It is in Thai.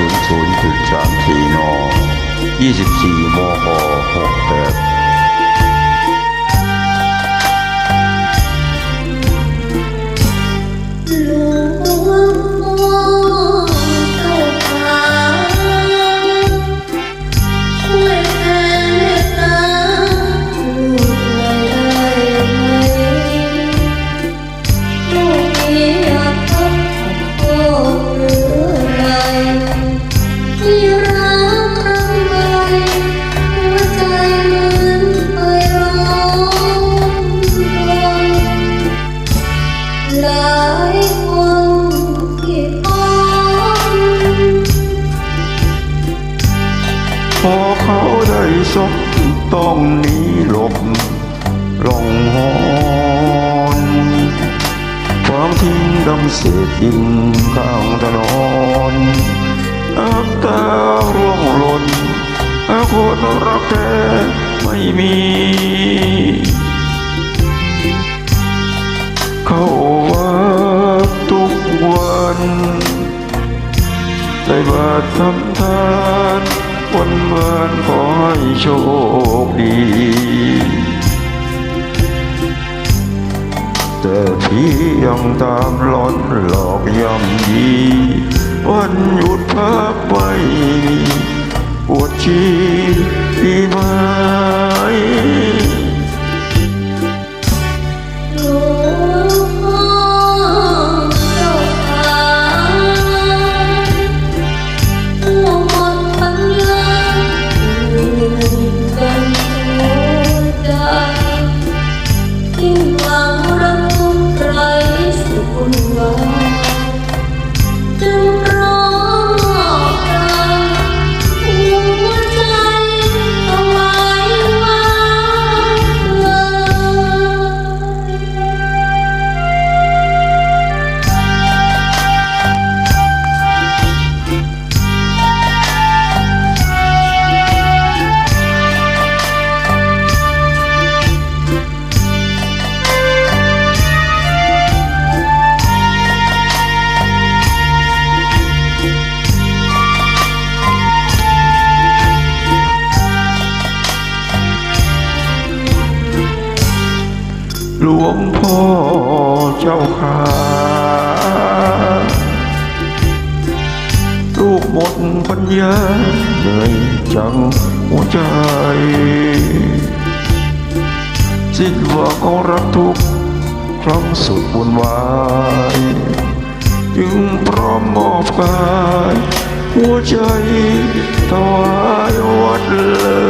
ศูนย์ศูนย์จุดสามสี่นอยี่สิบสี่โมหกแปด ได้สบต้องหนีหลบร่องหอนความทิ้งดำเศษดินข้างถนนน้ำตาร่วงหล่นคนรักแท้ไม่มี เขาว่าทุกวันได้บาททำทาน วันวานขอให้โชคดี แต่พี่ยังตามหลอนหลอกย่ำยีวันหยุดพักไม่ปวดชี หลวงพ่อเจ้าขาลูกหมดปัญญาเหนื่อยจังหัวใจ สิ้นหวังของรักทุกครั้งสุดวุ่นวายจึงพร้อมมอบกาย หัวใจถวายวัดเลย